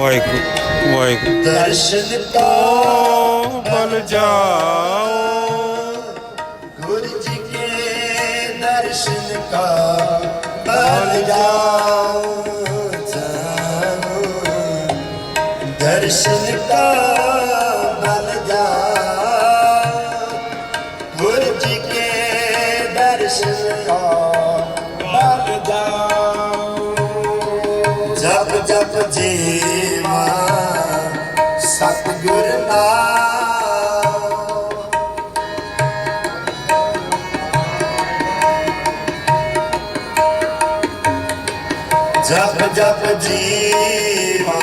ਵਾਹਿਗੁਰੂ ਵਾਹਿਗੁਰੂ। ਦਰਸ਼ਨ ਕਾ ਬਲ ਜਾਓ। ਗੁਰ ਜੀ ਕੇ ਦਰਸ਼ਨ ਕਾ ਬਲ ਜਾਓ। ਜਾਓ। ਦਰਸ਼ਨ ਕਾ ਬਲ ਜਾਓ ਜਪ ਜਪ ਜੀਵਾ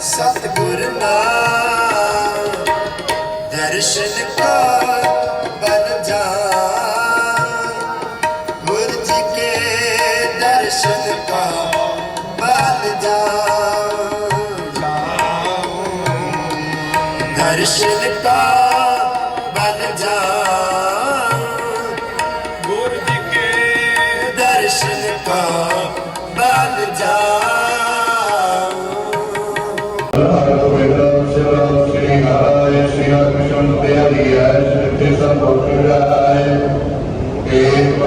ਸਤਿਗੁਰ ਨਾਮ ਦਰਸ਼ਨ ਕਾ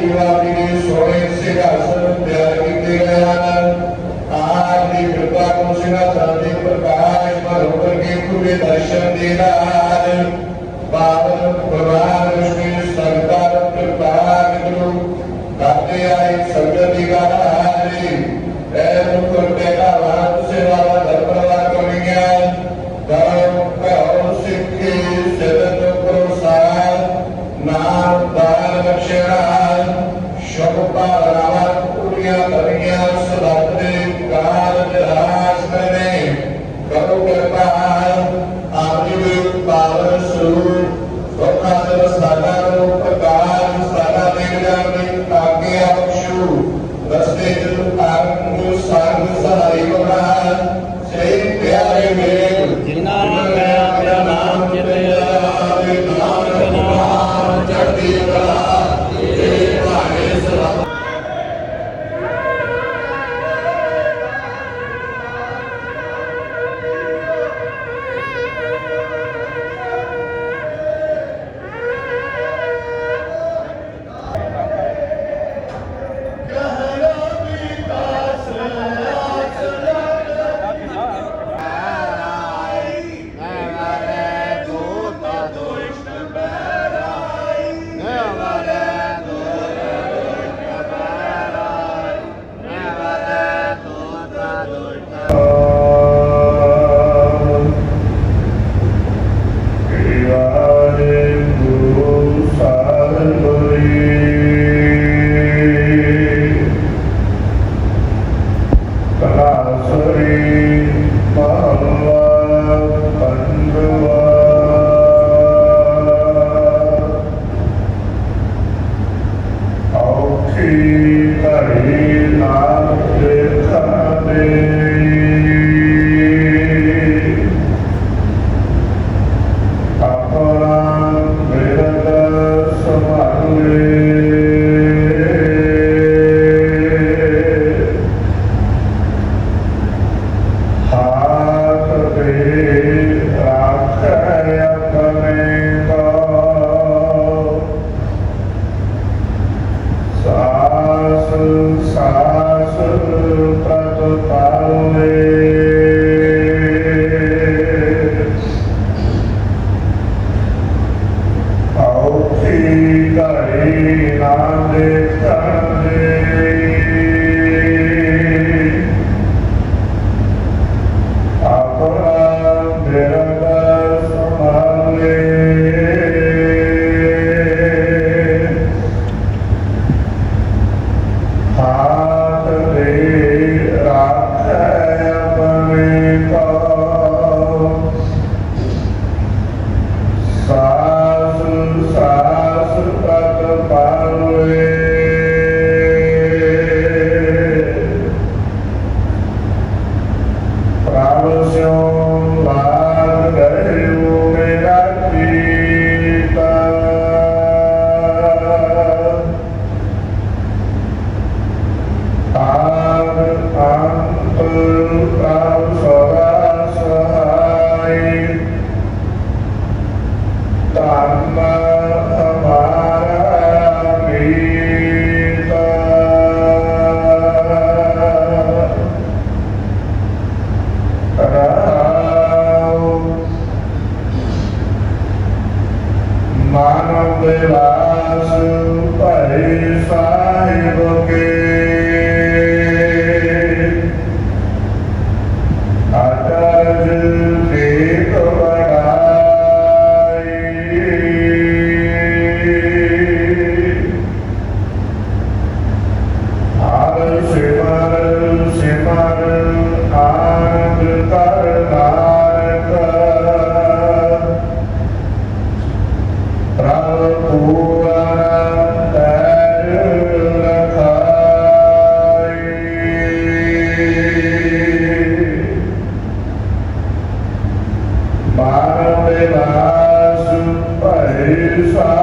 ਸਤਿਗੁਰੂ ਪੀਵਾ ਜੀ ਦੇ ਸੋਹਣੇ ਸਿੰਘਾਸਨ ਤਿਆਰ ਕੀਤੇ ਗਏ ਹਨ। ਆਪ ਦੀ ਕਿਰਪਾ ਤੋਂ ਸਿੰਘਾਸਨ ਦੇ ਪ੍ਰਕਾਸ਼ ਭਰੋ ਕਰਕੇ ਪੂਰੇ ਦਰਸ਼ਨ ਦੇ ਨਾਲ ਪਾਵਨ ਭਗਵਾਨ ਵਿਸ਼ਨੂੰ ਸੰਤਾਨ ਕਿਰਪਾ ਕਰੋ। ਦਾਤੇ ਆਏ ਸੰਗਤ ਦੀ ਗਾਣਾ ਹਾਜ਼ਰੀ ਐ ਮੁਕਰ ਸ਼ੁਭ ਪਾਰਾਵਾਂ ਪੂਰੀਆਂ ਕਰੀਆਂ ਸਦਾਤ ਦੇ ਕਾਲ ਰਾਸ ਕਰੇ ਕਰੋ ਕਿਰਪਾ, ਆਪ ਜੀ ਦੇ ਪਾਵਨ ਸਰੂਪ। ਸੋਖਾ ਦੇ ਸਾਡਾ ਨੂੰ ਪ੍ਰਕਾਸ਼ ਸਾਡਾ ਦੇ ਜਾਣੇ ਆਗਿਆ ਬਖਸ਼ੂ। ਰਸਤੇ ਚ ਆਗੂ ਸੰਗ ਸਹਾਈ ਬਣਾ ਸੇ ਪਿਆਰੇ ਮੇਰ Amen. Uh-huh. If I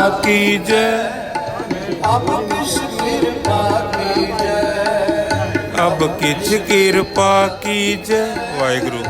ਦੇ ਕੀਜੈ। ਅਬ ਕਿਛ ਕਿਰਪਾ ਕੀਜੈ। ਅਬ ਕਿਛ ਕਿਰਪਾ ਕੀਜੈ। ਵਾਹਿਗੁਰੂ।